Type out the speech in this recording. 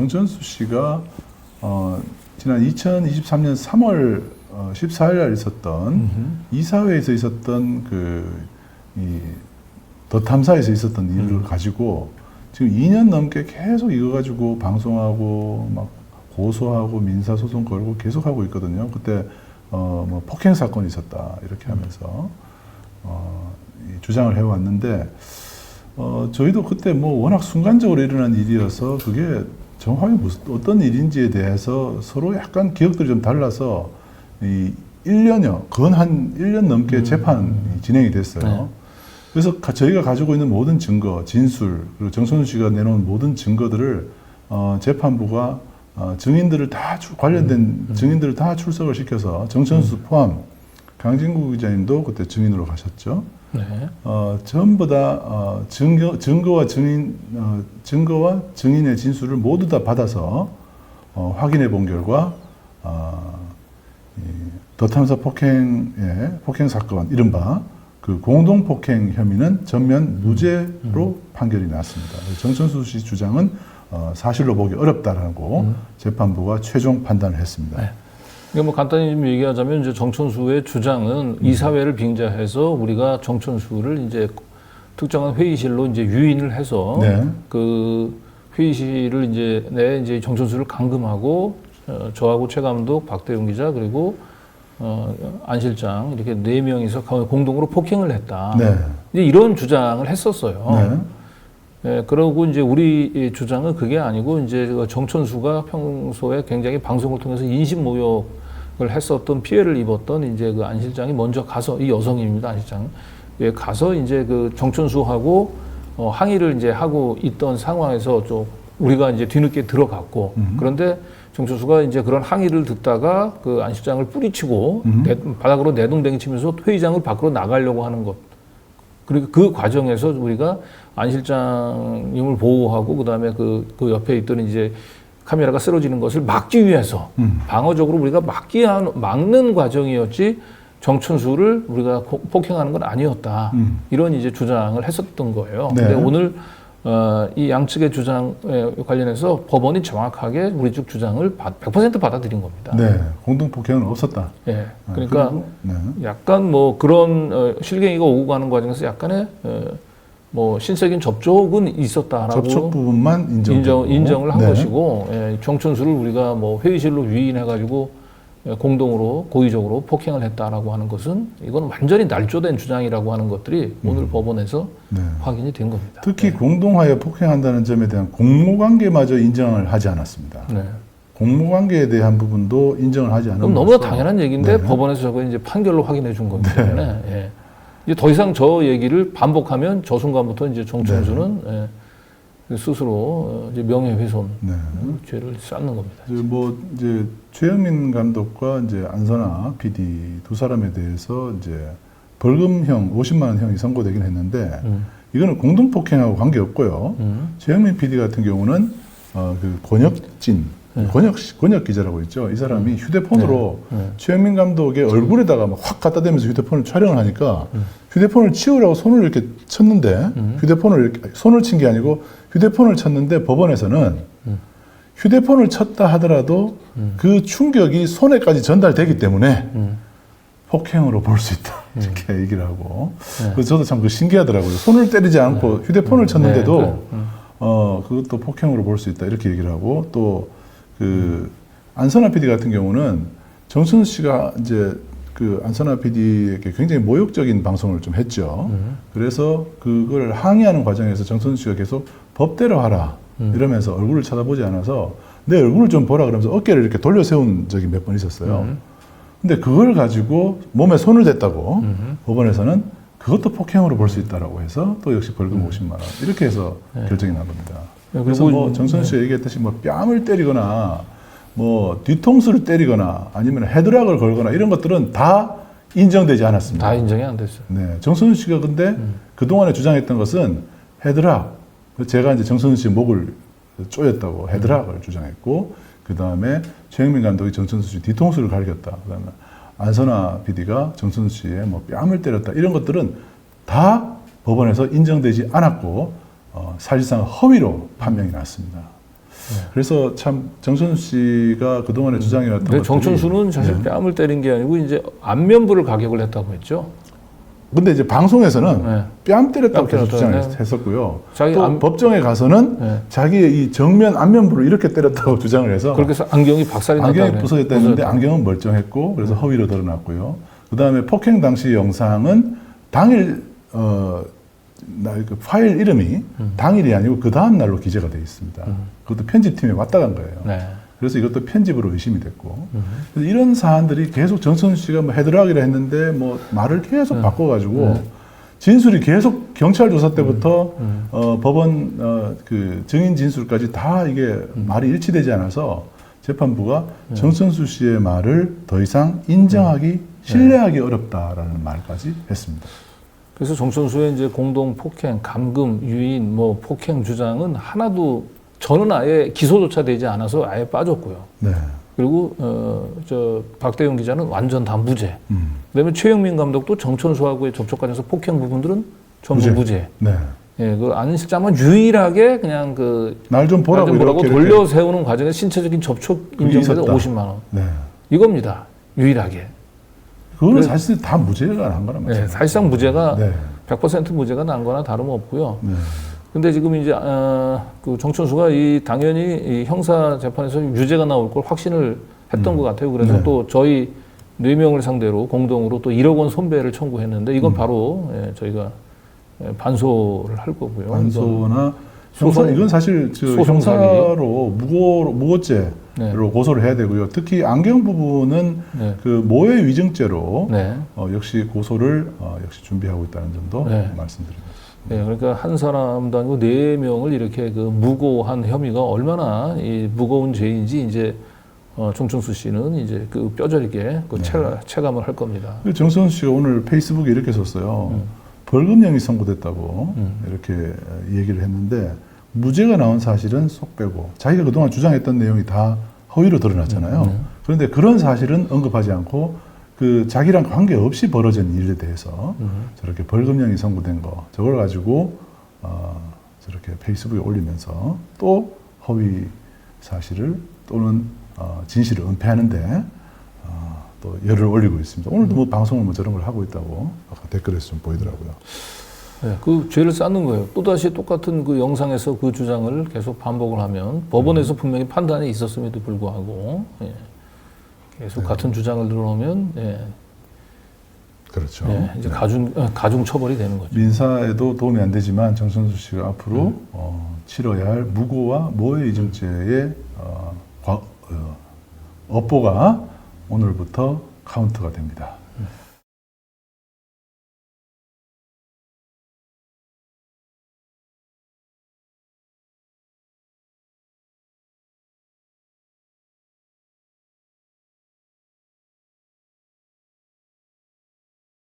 정천수 씨가 어, 지난 2023년 3월 어, 14일 날 있었던 이사회에서 있었던 그이더 탐사에서 있었던 일을 가지고 지금 2년 넘게 계속 이거 가지고 방송하고 막 고소하고 민사 소송 걸고 계속 하고 있거든요. 그때 어 뭐 폭행 사건이 있었다. 이렇게 하면서 어, 이 주장을 해왔는데 어, 저희도 그때 뭐 워낙 순간적으로 일어난 일이어서 그게 정확하게 무슨 어떤 일인지에 대해서 서로 약간 기억들이 좀 달라서 이 1년여, 건 한 1년 넘게 재판이 진행이 됐어요. 네. 그래서 가- 저희가 가지고 있는 모든 증거, 진술, 그리고 정선우 씨가 내놓은 모든 증거들을 어, 재판부가 어, 증인들을 다 출- 관련된 증인들을 다 출석을 시켜서 정천수 포함 강진구 기자님도 그때 증인으로 가셨죠. 네. 어, 전부 다 어, 증거, 증거와 증인, 어, 증거와 증인의 진술을 모두 다 받아서 어, 확인해 본 결과 어, 이 더탐사 폭행의 폭행 사건 이른바 그 공동 폭행 혐의는 전면 무죄로 판결이 났습니다. 정천수 씨 주장은 어, 사실로 보기 어렵다라고 재판부가 최종 판단을 했습니다. 네. 이게 뭐 간단히 좀 얘기하자면 이제 정천수의 주장은 이사회를 빙자해서 우리가 정천수를 이제 특정한 회의실로 이제 유인을 해서 네. 그 회의실을 이제 내 이제 정천수를 감금하고 어, 저하고 최 감독, 박대웅 기자 그리고 어, 안 실장 이렇게 네 명이서 공동으로 폭행을 했다. 네. 이제 이런 주장을 했었어요. 네. 예, 그러고 이제 우리 이 주장은 그게 아니고 이제 그 정천수가 평소에 굉장히 방송을 통해서 인신 모욕을 했었던 피해를 입었던 이제 그 안 실장이 먼저 가서 이 여성입니다 안 실장. 예, 가서 이제 그 정천수하고 어, 항의를 이제 하고 있던 상황에서 좀 우리가 이제 뒤늦게 들어갔고 그런데 정천수가 이제 그런 항의를 듣다가 그 안 실장을 뿌리치고 내- 바닥으로 내동댕이 치면서 회의장을 밖으로 나가려고 하는 것. 그리고 그 과정에서 우리가 안 실장님을 보호하고 그다음에 그, 그 옆에 있던 이제 카메라가 쓰러지는 것을 막기 위해서 방어적으로 우리가 막기 한, 막는 과정이었지 정춘수를 우리가 고- 폭행하는 건 아니었다. 음. 이런 이제 주장을 했었던 거예요. 네. 근데 오늘 어, 이 양측의 주장에 관련해서 법원이 정확하게 우리 쪽 주장을 100% 받아들인 겁니다. 네. 공동 폭행은 없었다. 예. 아, 그러니까 네. 약간 뭐 그런 어, 실갱이가 오고 가는 과정에서 약간의 어, 뭐 신적인 접촉은 있었다라고 접촉 부분만 인정 인정, 인정 을 한 네. 것이고 예, 정춘수를 우리가 뭐 회의실로 유인해 가지고 예, 공동으로 고의적으로 폭행을 했다라고 하는 것은 이건 완전히 날조된 주장이라고 하는 것들이 오늘 법원에서 네. 확인이 된 겁니다. 특히 공동하에 폭행한다는 점에 대한 공모관계마저 인정을 하지 않았습니다. 네. 공모관계에 대한 부분도 인정을 하지 않은 그럼 너무나 당연한 얘기인데 네. 법원에서 저거 이제 판결로 확인해 준 거기 때문에 예. 이제 더 이상 저 얘기를 반복하면 저 순간부터 이제 정춘수는 네. 예, 스스로 어, 이제 명예훼손 네. 죄를 쌓는 겁니다. 이제 뭐 이제 최영민 감독과 이제 안선아 PD 두 사람에 대해서 이제 벌금형 50만 원 형이 선고되긴 했는데 음. 이거는 공동 폭행하고 관계 없고요. 음. 최영민 PD 같은 경우는 어, 그 권혁진 네. 권혁 권혁 기자라고 있죠. 이 사람이 휴대폰으로 네. 네. 최영민 감독의 얼굴에다가 막 확 갖다 대면서 휴대폰을 촬영을 하니까 음. 휴대폰을 치우라고 손을 이렇게 쳤는데 휴대폰을 이렇게 손을 친 게 아니고 휴대폰을 쳤는데 법원에서는 음. 휴대폰을 쳤다 하더라도 그 충격이 손에까지 전달되기 때문에 음. 폭행으로 볼 수 있다 이렇게 얘기를 하고 네. 그래서 저도 참 그 신기하더라고요. 손을 때리지 않고 휴대폰을 쳤는데도 네, 네. 어 그것도 폭행으로 볼 수 있다 이렇게 얘기를 하고 또 그 안선아 PD 같은 경우는 정순 씨가 이제 그 안선아 PD에게 굉장히 모욕적인 방송을 좀 했죠. 그래서 그걸 항의하는 과정에서 정순 씨가 계속 법대로 하라 이러면서 얼굴을 쳐다보지 않아서 내 얼굴을 좀 보라 그러면서 어깨를 이렇게 돌려 세운 적이 몇 번 있었어요. 근데 그걸 가지고 몸에 손을 댔다고 법원에서는 그것도 폭행으로 볼 수 있다라고 해서 또 역시 벌금 50만 원 이렇게 해서 결정이 난 겁니다. 네, 그래서 그리고 뭐 정선 씨가 얘기했듯이 뭐 뺨을 때리거나 뭐 뒤통수를 때리거나 아니면 헤드락을 걸거나 이런 것들은 다 인정되지 않았습니다. 다 인정이 안 됐어요. 네, 정선우 씨가 근데 그 동안에 주장했던 것은 헤드락. 제가 이제 정선우 씨 목을 쪼였다고 헤드락을 주장했고 그 다음에 최영민 감독이 정선우 씨 뒤통수를 갈겼다. 그 다음에 안선아 PD가 정선우 씨의 뭐 뺨을 때렸다. 이런 것들은 다 법원에서 인정되지 않았고 어, 사실상 허위로 판명이 났습니다. 그래서 참 정선수 씨가 그동안에 주장해왔던 근데 것들이 정천수는 사실 네. 뺨을 때린 게 아니고 이제 안면부를 가격을 했다고 했죠. 근데 이제 방송에서는 네. 뺨 때렸다고 뺨 계속 때렸다, 주장했었고요. 자기 또 안- 법정에 가서는 네. 자기의 이 정면 안면부를 이렇게 때렸다고 주장을 해서 그렇게 해서 안경이 박살이. 안경이 부서졌다 했는데 안경은 멀쩡했고 그래서 허위로 드러났고요. 그 다음에 폭행 당시 영상은 당일 어, 나, 그 파일 이름이 당일이 아니고 그 다음 날로 기재가 되어 있습니다. 그것도 편집팀에 왔다 간 거예요. 네. 그래서 이것도 편집으로 의심이 됐고 음. 그래서 이런 사안들이 계속 정선수 씨가 뭐 헤드락이라 했는데 뭐 말을 계속 네. 바꿔가지고 네. 진술이 계속 경찰 조사 때부터 음. 어, 법원 어, 그 증인 진술까지 다 이게 음. 말이 일치되지 않아서 재판부가 네. 정선수 씨의 말을 더 이상 인정하기 신뢰하기 어렵다라는 말까지 했습니다. 그래서 정천수의 이제 공동 폭행, 감금, 유인, 뭐 폭행 주장은 하나도 저는 아예 기소조차 되지 않아서 아예 빠졌고요. 네. 그리고 어 저 박대용 기자는 완전 다 무죄. 음. 그다음에 최영민 감독도 정천수하고의 접촉 과정에서 폭행 부분들은 전부 무죄. 무죄. 네. 예, 그안 실장만 유일하게 그냥 그 날 좀 보라고 보라고, 보라고 이렇게 돌려 세우는 과정에 신체적인 접촉 인정돼서 있었다. 50만 원. 네. 이겁니다. 유일하게. 그거는 그래- 사실 다 무죄가 난 거란 말이죠. 네, 사실상 무죄가 네. 100% 무죄가 난 거나 다름없고요. 네. 근데 지금 이제 어, 그 정천수가 이 당연히 이 형사 재판에서 유죄가 나올 걸 확신을 했던 음. 것 같아요. 그래서 네. 또 저희 네 명을 상대로 공동으로 또 1억 원 손배를 청구했는데 이건 음. 바로 예, 저희가 예, 반소를 할 거고요. 반소나 형사 이건 사실 저. 형사로 무고 무고죄로 네. 고소를 해야 되고요. 특히 안경 부분은 네. 그 모해 위증죄로 네. 어, 역시 고소를 어, 역시 준비하고 있다는 점도 네. 말씀드립니다. 네, 그러니까 한 사람도 아니고 네 명을 이렇게 그 무고한 혐의가 얼마나 이 무거운 죄인지 이제 어, 정춘수 씨는 이제 그 뼈저리게 그 네. 체, 체감을 할 겁니다. 그 정선 씨가 오늘 페이스북에 이렇게 썼어요. 음. 벌금형이 선고됐다고 음. 이렇게 얘기를 했는데 무죄가 나온 사실은 쏙 빼고 자기가 그동안 주장했던 내용이 다 허위로 드러났잖아요. 음, 네. 그런데 그런 사실은 언급하지 않고 그 자기랑 관계없이 벌어진 일에 대해서 음. 저렇게 벌금형이 선고된 거 저걸 가지고 어, 저렇게 페이스북에 올리면서 또 허위 사실을 또는 어, 진실을 은폐하는데 어, 또 열을 올리고 있습니다. 오늘도 뭐 방송을 뭐 저런 걸 하고 있다고 아까 댓글에서 좀 보이더라고요. 네, 그 죄를 쌓는 거예요. 또다시 똑같은 그 영상에서 그 주장을 계속 반복을 하면 법원에서 음. 분명히 판단이 있었음에도 불구하고 예, 계속 네. 같은 주장을 들어오면 예, 그렇죠. 예, 이제 가중 어, 가중 처벌이 되는 거죠. 민사에도 도움이 안 되지만 정선수 씨가 앞으로 음. 어, 치러야 할 무고와 모해 이중죄의 어, 과- 어, 업보가 오늘부터 카운트가 됩니다.